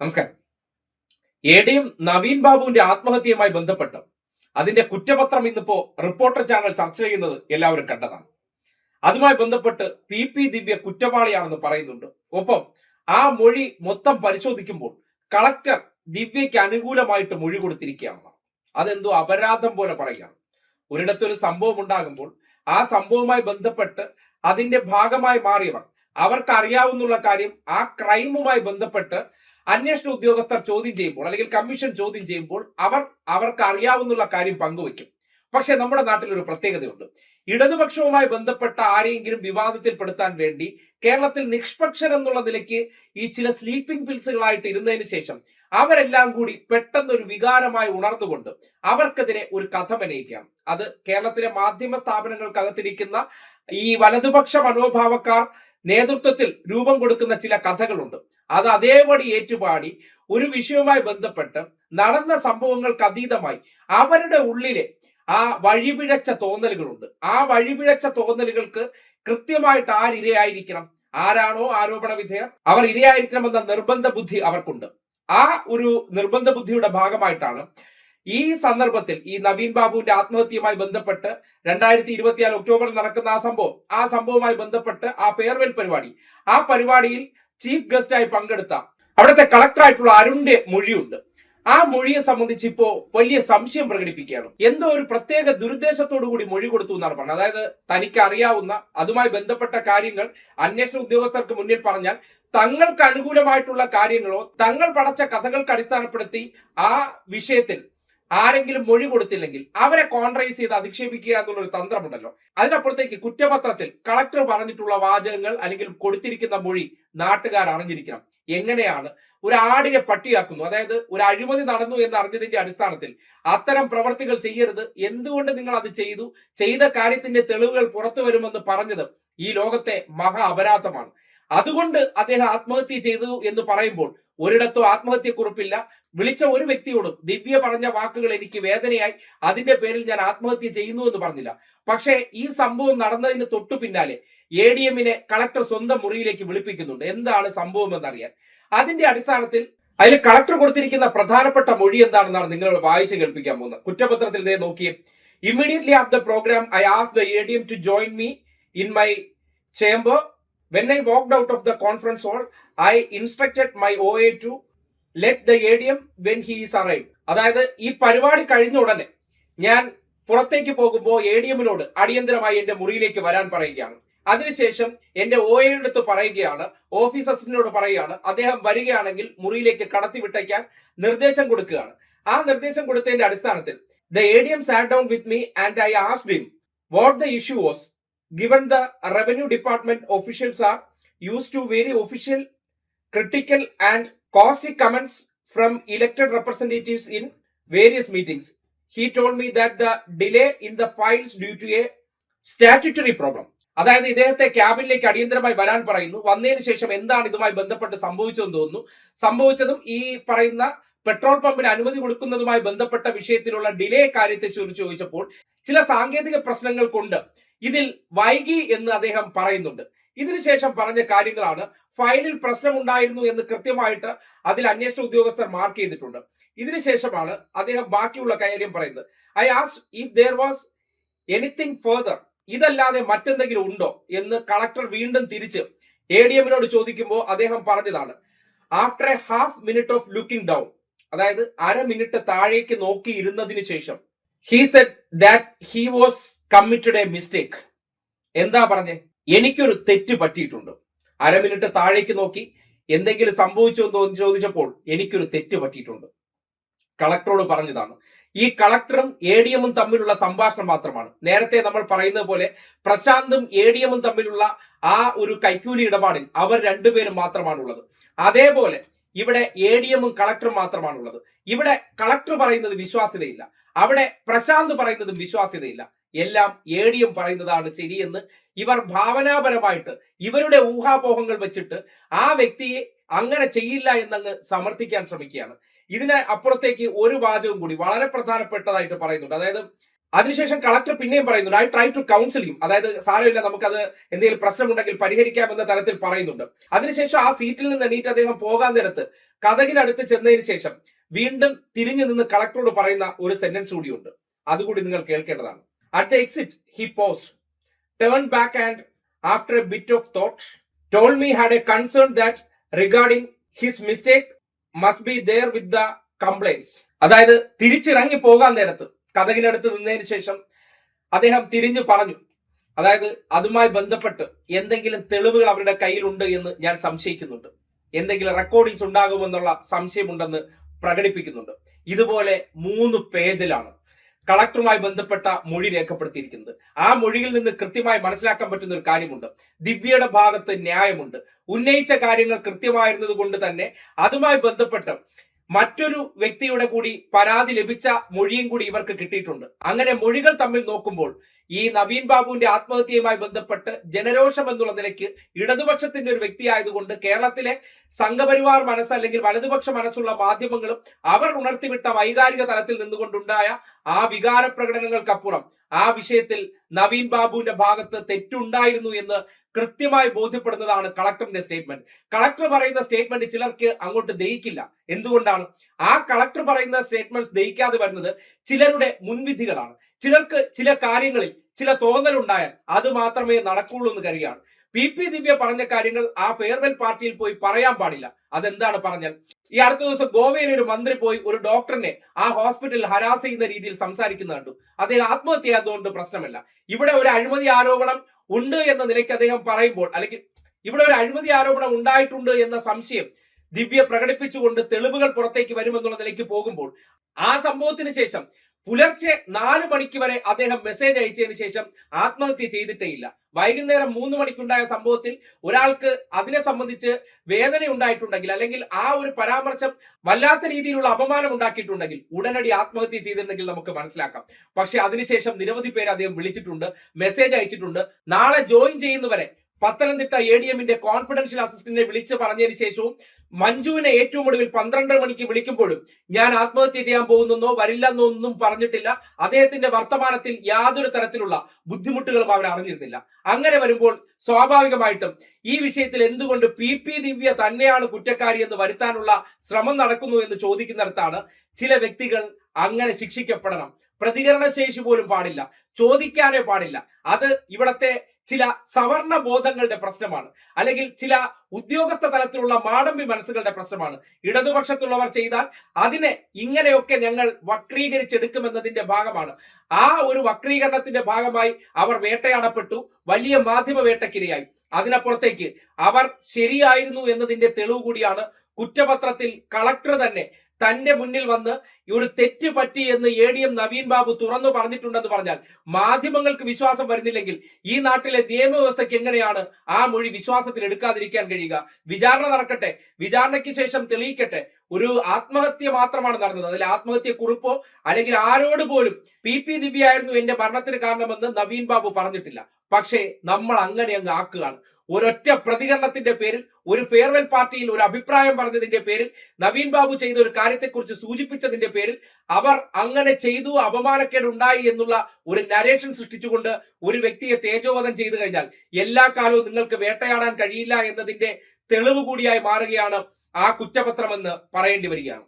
നമസ്കാരം. എ ഡിയും നവീൻ ബാബുവിന്റെ ആത്മഹത്യയുമായി ബന്ധപ്പെട്ട് അതിന്റെ കുറ്റപത്രം ഇന്നിപ്പോ റിപ്പോർട്ടർ ചാനൽ ചർച്ച ചെയ്യുന്നത് എല്ലാവരും കണ്ടതാണ്. അതുമായി ബന്ധപ്പെട്ട് പി പി ദിവ്യ കുറ്റവാളിയാണെന്ന് പറയുന്നുണ്ട്. ഒപ്പം ആ മൊഴി മൊത്തം പരിശോധിക്കുമ്പോൾ കളക്ടർ ദിവ്യയ്ക്ക് അനുകൂലമായിട്ട് മൊഴി കൊടുത്തിരിക്കുകയാണ്. അതെന്തോ അപരാധം പോലെ പറയുകയാണ്. ഒരിടത്തൊരു സംഭവം ഉണ്ടാകുമ്പോൾ ആ സംഭവവുമായി ബന്ധപ്പെട്ട് അതിന്റെ ഭാഗമായി മാറിയവർ അവർക്ക് അറിയാവുന്നുള്ള കാര്യം ആ ക്രൈമുമായി ബന്ധപ്പെട്ട് അന്വേഷണ ഉദ്യോഗസ്ഥർ ചോദ്യം ചെയ്യുമ്പോൾ അല്ലെങ്കിൽ കമ്മീഷൻ ചോദ്യം ചെയ്യുമ്പോൾ അവർ അവർക്ക് അറിയാവുന്നുള്ള കാര്യം പങ്കുവെക്കും പക്ഷെ നമ്മുടെ നാട്ടിൽ ഒരു പ്രത്യേകതയുണ്ട്. ഇടതുപക്ഷവുമായി ബന്ധപ്പെട്ട ആരെയെങ്കിലും വിവാദത്തിൽപ്പെടുത്താൻ വേണ്ടി കേരളത്തിൽ നിഷ്പക്ഷൻ എന്നുള്ള നിലയ്ക്ക് ഈ ചില സ്ലീപ്പിംഗ് പിൽസുകളായിട്ട് ഇരുന്നതിന് ശേഷം അവരെല്ലാം കൂടി പെട്ടെന്നൊരു വികാരമായി ഉണർന്നുകൊണ്ട് അവർക്കെതിരെ ഒരു കഥ മെനയുകയാണ്. അത് കേരളത്തിലെ മാധ്യമ സ്ഥാപനങ്ങൾക്കകത്തിരിക്കുന്ന ഈ വലതുപക്ഷ മനോഭാവക്കാർ നേതൃത്വത്തിൽ രൂപം കൊടുക്കുന്ന ചില കഥകളുണ്ട്. അത് അതേപടി ഏറ്റുപാടി ഒരു വിഷയവുമായി ബന്ധപ്പെട്ട് നടന്ന സംഭവങ്ങൾക്ക് അതീതമായി അവരുടെ ഉള്ളിലെ ആ വഴിപിഴച്ച തോന്നലുകളുണ്ട്. ആ വഴിപിഴച്ച തോന്നലുകൾക്ക് കൃത്യമായിട്ട് ആരിരയായിരിക്കണം ആരാണോ ആരോപണ വിധേയർ? അവർ ഇരയായിരിക്കണമെന്ന നിർബന്ധ ബുദ്ധി അവർക്കുണ്ട്. ആ ഒരു നിർബന്ധ ബുദ്ധിയുടെ ഭാഗമായിട്ടാണ് ഈ സന്ദർഭത്തിൽ ഈ നവീൻ ബാബുവിന്റെ ആത്മഹത്യയുമായി ബന്ധപ്പെട്ട് രണ്ടായിരത്തി ഇരുപത്തിനാല് ഒക്ടോബറിൽ നടക്കുന്ന ആ സംഭവം ആ സംഭവവുമായി ബന്ധപ്പെട്ട് ആ ഫെയർവെൽ പരിപാടി ആ പരിപാടിയിൽ ചീഫ് ഗസ്റ്റായി പങ്കെടുത്ത അവിടുത്തെ കളക്ടറായിട്ടുള്ള അരുണിന്റെ മൊഴിയുണ്ട്. ആ മൊഴിയെ സംബന്ധിച്ച് ഇപ്പോ വലിയ സംശയം പ്രകടിപ്പിക്കുകയാണ്. എന്തോ ഒരു പ്രത്യേക ദുരുദ്ദേശത്തോടു കൂടി മൊഴി കൊടുത്തു എന്നാണ് പറഞ്ഞത്. അതായത് തനിക്ക് അറിയാവുന്ന അതുമായി ബന്ധപ്പെട്ട കാര്യങ്ങൾ അന്വേഷണ ഉദ്യോഗസ്ഥർക്ക് മുന്നിൽ പറഞ്ഞാൽ തങ്ങൾക്ക് അനുകൂലമായിട്ടുള്ള കാര്യങ്ങളോ തങ്ങൾ പടച്ച കഥകൾക്ക് അടിസ്ഥാനപ്പെടുത്തി ആ വിഷയത്തിൽ ആരെങ്കിലും മൊഴി കൊടുത്തില്ലെങ്കിൽ അവരെ കോൺട്രൈസ് ചെയ്ത് അധിക്ഷേപിക്കുക എന്നുള്ളൊരു തന്ത്രമുണ്ടല്ലോ. അതിനപ്പുറത്തേക്ക് കുറ്റപത്രത്തിൽ കളക്ടർ പറഞ്ഞിട്ടുള്ള വാചകങ്ങൾ അല്ലെങ്കിൽ കൊടുത്തിരിക്കുന്ന മൊഴി നാട്ടുകാർ അറിഞ്ഞിരിക്കണം. എങ്ങനെയാണ്? ഒരു ആടിനെ പട്ടിയാക്കുന്നു. അതായത് ഒരു അഴിമതി നടന്നു എന്ന് അറിഞ്ഞതിന്റെ അടിസ്ഥാനത്തിൽ അത്തരം പ്രവർത്തികൾ ചെയ്യരുത്. എന്തുകൊണ്ട് നിങ്ങൾ അത് ചെയ്തു? ചെയ്ത കാര്യത്തിന്റെ തെളിവുകൾ പുറത്തു വരുമെന്ന് പറഞ്ഞത് ഈ ലോകത്തെ മഹാ അപരാധമാണ്. അതുകൊണ്ട് അദ്ദേഹം ആത്മഹത്യ ചെയ്തു എന്ന് പറയുമ്പോൾ ഒരിടത്തും ആത്മഹത്യക്കുറിപ്പില്ല. വിളിച്ച ഒരു വ്യക്തിയോടും ദിവ്യ പറഞ്ഞ വാക്കുകൾ എനിക്ക് വേദനയായി. അതിന്റെ പേരിൽ ഞാൻ ആത്മഹത്യ ചെയ്യുന്നു എന്ന് പറഞ്ഞില്ല. പക്ഷേ ഈ സംഭവം നടന്നതിന് തൊട്ടു പിന്നാലെ എ ഡി എമ്മിനെ കളക്ടർ സ്വന്തം മുറിയിലേക്ക് വിളിപ്പിക്കുന്നുണ്ട്. എന്താണ് സംഭവം എന്നറിയാൻ. അതിന്റെ അടിസ്ഥാനത്തിൽ അതിൽ കളക്ടർ കൊടുത്തിരിക്കുന്ന പ്രധാനപ്പെട്ട മൊഴി എന്താണെന്നാണ് നിങ്ങൾ വായിച്ച് കേൾപ്പിക്കാൻ പോകുന്നത്. കുറ്റപത്രത്തിൽ ഇതേ നോക്കിയേ. Immediately ആഫ് the programme I ask the A D M to join me in my chamber when I walked out of the conference hall, I instructed my A to let the A D M when he is arrive അതായത് ഈ പരിപാടി കഴിഞ്ഞ ഉടനെ ഞാൻ പുറത്തേക്ക് പോകുമ്പോൾ A D എമ്മിനോട് അടിയന്തരമായി എന്റെ മുറിയിലേക്ക് വരാൻ പറയുകയാണ്. അതിനുശേഷം എന്റെ ഒ എയുടെ അടുത്ത് പറയുകയാണ് ഓഫീസ് അസിസ്റ്റന്റിനോട് പറയുകയാണ് അദ്ദേഹം വരികയാണെങ്കിൽ മുറിയിലേക്ക് കടത്തി വിട്ടയ്ക്കാൻ നിർദ്ദേശം കൊടുക്കുകയാണ്. ആ നിർദ്ദേശം കൊടുത്തതിന്റെ അടിസ്ഥാനത്തിൽ the A D M sat down with me and I asked him what the issue was given the revenue department officials are used to very official critical and caustic comments from elected representatives in various meetings he told me that the delay in the files due to a statutory problem അതായത് ഇദ്ദേഹത്തെ ക്യാബിനിലേക്ക് അടിയന്തരമായി വരാൻ പറയുന്നു വന്നതിന് ശേഷം എന്താണ് ഇതുമായി ബന്ധപ്പെട്ട് സംഭവിച്ചതെന്ന് തോന്നുന്നു സംഭവിച്ചതും ഈ പറയുന്ന പെട്രോൾ പമ്പിന് അനുമതി കൊടുക്കുന്നതുമായി ബന്ധപ്പെട്ട വിഷയത്തിലുള്ള ഡിലേ കാര്യത്തെ കുറിച്ച് ചോദിച്ചപ്പോൾ ചില സാങ്കേതിക പ്രശ്നങ്ങൾ കൊണ്ട് ഇതിൽ വൈകി എന്ന് അദ്ദേഹം പറയുന്നുണ്ട്. ഇതിനുശേഷം പറഞ്ഞ കാര്യങ്ങളാണ്. ഫയലിൽ പ്രശ്നമുണ്ടായിരുന്നു എന്ന് കൃത്യമായിട്ട് അതിൽ അന്വേഷണ ഉദ്യോഗസ്ഥർ മാർക്ക് ചെയ്തിട്ടുണ്ട്. ഇതിനുശേഷമാണ് അദ്ദേഹം ബാക്കിയുള്ള കാര്യം പറയുന്നത്. I asked if there was anything further ഇതല്ലാതെ മറ്റെന്തെങ്കിലും ഉണ്ടോ എന്ന് കളക്ടർ വീണ്ടും തിരിച്ച് എ ഡി എമ്മിനോട് ചോദിക്കുമ്പോൾ അദ്ദേഹം പറഞ്ഞതാണ്. After a half minute of looking down അതായത് അര മിനിറ്റ് താഴേക്ക് നോക്കിയിരുന്നതിന് ശേഷം he said that he was committed a mistake എന്താ പറഞ്ഞേ? എനിക്കൊരു തെറ്റ് പറ്റിയിട്ടുണ്ട്. അര മിനിറ്റ് താഴേക്ക് നോക്കി. എന്തെങ്കിലും സംഭവിച്ചോ എന്ന് ചോദിച്ചപ്പോൾ എനിക്കൊരു തെറ്റ് പറ്റിയിട്ടുണ്ട്. കളക്ടറോട് പറഞ്ഞതാണ്. ഈ കളക്ടറും എ ഡി എമ്മും തമ്മിലുള്ള സംഭാഷണം മാത്രമാണ്. നേരത്തെ നമ്മൾ പറയുന്നത് പോലെ പ്രശാന്തും എ ഡി എമ്മും തമ്മിലുള്ള ആ ഒരു കൈക്കൂലി ഇടപാടിൽ അവർ രണ്ടുപേരും മാത്രമാണുള്ളത്. അതേപോലെ ഇവിടെ എ ഡി എമ്മും കളക്ടറും മാത്രമാണുള്ളത്. ഇവിടെ കളക്ടർ പറയുന്നത് വിശ്വാസ്യതയില്ല. അവിടെ പ്രശാന്ത് പറയുന്നതും വിശ്വാസ്യതയില്ല. എല്ലാം എ ഡി എം പറയുന്നതാണ് ശരിയെന്ന് ഇവർ ഭാവനാപരമായിട്ട് ഇവരുടെ ഊഹാപോഹങ്ങൾ വെച്ചിട്ട് ആ വ്യക്തിയെ അങ്ങനെ ചെയ്യില്ല എന്നങ്ങ് സമർത്ഥിക്കാൻ ശ്രമിക്കുകയാണ്. ഇതിന് അപ്പുറത്തേക്ക് ഒരു വാചകം കൂടി വളരെ പ്രധാനപ്പെട്ടതായിട്ട് പറയുന്നുണ്ട്. അതായത് അതിനുശേഷം കളക്ടർ പിന്നെയും പറയുന്നുണ്ട് ഐ ട്രൈ ടു കൗൺസിൽ യും അതായത് സാരമില്ല നമുക്കത് എന്തെങ്കിലും പ്രശ്നമുണ്ടെങ്കിൽ പരിഹരിക്കാമെന്ന തരത്തിൽ പറയുന്നുണ്ട്. അതിനുശേഷം ആ സീറ്റിൽ നിന്ന് എണീറ്റ് അദ്ദേഹം പോകാൻ നേരത്ത് കഥകിനടുത്ത് ചെന്നതിന് ശേഷം വീണ്ടും തിരിഞ്ഞു നിന്ന് കളക്ടറോട് പറയുന്ന ഒരു സെന്റൻസ് കൂടിയുണ്ട്. അതുകൂടി നിങ്ങൾ കേൾക്കേണ്ടതാണ്. At the exit he paused turn back and after a bit of thought told me had a concern that regarding his mistake must be there with the compliance അതായത് തിരിച്ചിറങ്ങി പോകാൻ നേരത്ത് കഥകിനടുത്ത് നിന്നതിന് ശേഷം അദ്ദേഹം തിരിഞ്ഞു പറഞ്ഞു. അതായത് അതുമായി ബന്ധപ്പെട്ട് എന്തെങ്കിലും തെളിവുകൾ അവരുടെ കയ്യിലുണ്ട് എന്ന് ഞാൻ സംശയിക്കുന്നുണ്ട്. എന്തെങ്കിലും റെക്കോർഡിങ്സ് ഉണ്ടാകുമെന്നുള്ള സംശയമുണ്ടെന്ന് പ്രകടിപ്പിക്കുന്നുണ്ട്. ഇതുപോലെ മൂന്ന് പേജിലാണ് കളക്ടറുമായി ബന്ധപ്പെട്ട മൊഴി രേഖപ്പെടുത്തിയിരിക്കുന്നത്. ആ മൊഴിയിൽ നിന്ന് കൃത്യമായി മനസ്സിലാക്കാൻ പറ്റുന്ന ഒരു കാര്യമുണ്ട്. ദിവ്യയുടെ ഭാഗത്ത് ന്യായമുണ്ട്. ഉന്നയിച്ച കാര്യങ്ങൾ കൃത്യമായിരുന്നത് കൊണ്ട് തന്നെ അതുമായി ബന്ധപ്പെട്ട് മറ്റൊരു വ്യക്തിയുടെ കൂടി പരാതി ലഭിച്ച മൊഴിയും കൂടി ഇവർക്ക് കിട്ടിയിട്ടുണ്ട്. അങ്ങനെ മൊഴികൾ തമ്മിൽ നോക്കുമ്പോൾ ഈ നവീൻ ബാബുവിന്റെ ആത്മഹത്യയുമായി ബന്ധപ്പെട്ട് ജനരോഷം എന്നുള്ള നിലയ്ക്ക് ഇടതുപക്ഷത്തിന്റെ ഒരു വ്യക്തിയായതുകൊണ്ട് കേരളത്തിലെ സംഘപരിവാർ മനസ്സ് അല്ലെങ്കിൽ വലതുപക്ഷ മനസ്സുള്ള മാധ്യമങ്ങളും അവർ ഉണർത്തിവിട്ട വൈകാരിക തലത്തിൽ നിന്നുകൊണ്ടുണ്ടായ ആ വികാര പ്രകടനങ്ങൾക്കപ്പുറം ആ വിഷയത്തിൽ നവീൻ ബാബുവിന്റെ ഭാഗത്ത് തെറ്റുണ്ടായിരുന്നു എന്ന് കൃത്യമായി ബോധ്യപ്പെടുന്നതാണ് കളക്ടറിന്റെ സ്റ്റേറ്റ്മെന്റ് കളക്ടർ പറയുന്ന സ്റ്റേറ്റ്മെന്റ് ചിലർക്ക് അങ്ങോട്ട് ദഹിക്കില്ല. എന്തുകൊണ്ടാണ്? ആ കളക്ടർ പറയുന്ന സ്റ്റേറ്റ്മെന്റ്സ് ദഹിക്കാതെ വരുന്നത് ചിലരുടെ മുൻവിധികളാണ്. ചിലർക്ക് ചില കാര്യങ്ങളിൽ ചില തോന്നലുണ്ടായാൽ അത് മാത്രമേ നടക്കുള്ളൂ എന്ന് കരുതിയാണ് പി പി ദിവ്യ പറഞ്ഞ കാര്യങ്ങൾ ആ ഫെയർവെൽ പാർട്ടിയിൽ പോയി പറയാൻ പാടില്ല. അതെന്താണ് പറഞ്ഞാൽ ഈ അടുത്ത ദിവസം ഗോവയിൽ ഒരു മന്ത്രി പോയി ഒരു ഡോക്ടറിനെ ആ ഹോസ്പിറ്റലിൽ ഹരാസ് ചെയ്യുന്ന രീതിയിൽ സംസാരിക്കുന്ന കണ്ടു. അദ്ദേഹം ആത്മഹത്യ അതുകൊണ്ട് പ്രശ്നമല്ല. ഇവിടെ ഒരു അഴിമതി ആരോപണം ഉണ്ട് എന്ന നിലയ്ക്ക് അദ്ദേഹം പറയുമ്പോൾ അല്ലെങ്കിൽ ഇവിടെ ഒരു അഴിമതി ആരോപണം ഉണ്ടായിട്ടുണ്ട് എന്ന സംശയം ദിവ്യ പ്രകടിപ്പിച്ചുകൊണ്ട് തെളിവുകൾ പുറത്തേക്ക് വരുമെന്നുള്ള നിലയ്ക്ക് പോകുമ്പോൾ ആ സംഭവത്തിന് ശേഷം പുലർച്ചെ നാല് മണിക്ക് വരെ അദ്ദേഹം മെസ്സേജ് അയച്ചതിന് ശേഷം ആത്മഹത്യ ചെയ്തിട്ടേ ഇല്ല. വൈകുന്നേരം മൂന്ന് മണിക്കുണ്ടായ സംഭവത്തിൽ ഒരാൾക്ക് അതിനെ സംബന്ധിച്ച് വേദന ഉണ്ടായിട്ടുണ്ടെങ്കിൽ അല്ലെങ്കിൽ ആ ഒരു പരാമർശം വല്ലാത്ത രീതിയിലുള്ള അപമാനം ഉണ്ടാക്കിയിട്ടുണ്ടെങ്കിൽ ഉടനടി ആത്മഹത്യ ചെയ്തിരുന്നെങ്കിൽ നമുക്ക് മനസ്സിലാക്കാം. പക്ഷെ അതിനുശേഷം നിരവധി പേര് അദ്ദേഹം വിളിച്ചിട്ടുണ്ട് മെസ്സേജ് അയച്ചിട്ടുണ്ട്. നാളെ ജോയിൻ ചെയ്യുന്നവരെ പത്തനംതിട്ട എ ഡി എമ്മിന്റെ കോൺഫിഡൻഷ്യൽ അസിസ്റ്റന്റിനെ വിളിച്ച് പറഞ്ഞതിന് ശേഷവും മഞ്ജുവിനെ ഏറ്റവും ഒടുവിൽ പന്ത്രണ്ട് മണിക്ക് വിളിക്കുമ്പോഴും ഞാൻ ആത്മഹത്യ ചെയ്യാൻ പോകുന്നെന്നോ വരില്ലെന്നോ ഒന്നും പറഞ്ഞിട്ടില്ല. അദ്ദേഹത്തിന്റെ വർത്തമാനത്തിൽ യാതൊരു തരത്തിലുള്ള ബുദ്ധിമുട്ടുകളും അവർ അറിഞ്ഞിരുന്നില്ല. അങ്ങനെ വരുമ്പോൾ സ്വാഭാവികമായിട്ടും ഈ വിഷയത്തിൽ എന്തുകൊണ്ട് പി പി ദിവ്യ തന്നെയാണ് കുറ്റക്കാരി എന്ന് വരുത്താനുള്ള ശ്രമം നടക്കുന്നു എന്ന് ചോദിക്കുന്നിടത്താണ് ചില വ്യക്തികൾ അങ്ങനെ ശിക്ഷിക്കപ്പെടണം. പ്രതികരണശേഷി പോലും പാടില്ല. ചോദിക്കാനേ പാടില്ല. അത് ഇവിടത്തെ ചില സവർണ ബോധങ്ങളുടെ പ്രശ്നമാണ്. അല്ലെങ്കിൽ ചില ഉദ്യോഗസ്ഥ തലത്തിലുള്ള മാടമ്പി മനസ്സുകളുടെ പ്രശ്നമാണ്. ഇടതുപക്ഷത്തുള്ളവർ ചെയ്താൽ അതിനെ ഇങ്ങനെയൊക്കെ ഞങ്ങൾ വക്രീകരിച്ചെടുക്കുമെന്നതിന്റെ ഭാഗമാണ്. ആ ഒരു വക്രീകരണത്തിന്റെ ഭാഗമായി അവർ വേട്ടയാടപ്പെട്ടു. വലിയ മാധ്യമ വേട്ടക്കിരയായി. അതിനപ്പുറത്തേക്ക് അവർ ശരിയായിരുന്നു എന്നതിന്റെ തെളിവ് കൂടിയാണ് കുറ്റപത്രത്തിൽ കളക്ടർ തന്നെ തന്റെ മുന്നിൽ വന്ന് ഒരു തെറ്റ് പറ്റി എന്ന് A D M Naveen Babu തുറന്നു പറഞ്ഞിട്ടുണ്ടെന്ന് പറഞ്ഞാൽ മാധ്യമങ്ങൾക്ക് വിശ്വാസം വരുന്നില്ലെങ്കിൽ ഈ നാട്ടിലെ നിയമവ്യവസ്ഥയ്ക്ക് എങ്ങനെയാണ് ആ മൊഴി വിശ്വാസത്തിൽ എടുക്കാതിരിക്കാൻ കഴിയുക? വിചാരണ നടക്കട്ടെ. വിചാരണയ്ക്ക് ശേഷം തെളിയിക്കട്ടെ. ഒരു ആത്മഹത്യ മാത്രമാണ് നടന്നത്. അതിൽ ആത്മഹത്യ കുറിപ്പോ അല്ലെങ്കിൽ ആരോട് പോലും പി പി ദിവ്യ ആയിരുന്നു എന്റെ മരണത്തിന് കാരണമെന്ന് നവീൻ ബാബു പറഞ്ഞിട്ടില്ല. പക്ഷേ നമ്മൾ അങ്ങനെ അങ്ങ് ആക്കുകയാണ്. ഒരൊറ്റ പ്രതികരണത്തിന്റെ പേരിൽ ഒരു ഫെയർവെൽ പാർട്ടിയിൽ ഒരു അഭിപ്രായം പറഞ്ഞതിന്റെ പേരിൽ നവീൻ ബാബു ചെയ്ത ഒരു കാര്യത്തെക്കുറിച്ച് സൂചിപ്പിച്ചതിന്റെ പേരിൽ അവർ അങ്ങനെ ചെയ്തു അപമാനക്കേട് ഉണ്ടായി എന്നുള്ള ഒരു നരേഷൻ സൃഷ്ടിച്ചുകൊണ്ട് ഒരു വ്യക്തിയെ തേജോവധം ചെയ്തു കഴിഞ്ഞാൽ എല്ലാ കാലവും നിങ്ങൾക്ക് വേട്ടയാടാൻ കഴിയില്ല എന്നതിന്റെ തെളിവ് കൂടിയായി മാറുകയാണ് ആ കുറ്റപത്രമെന്ന് പറയേണ്ടി വരികയാണ്.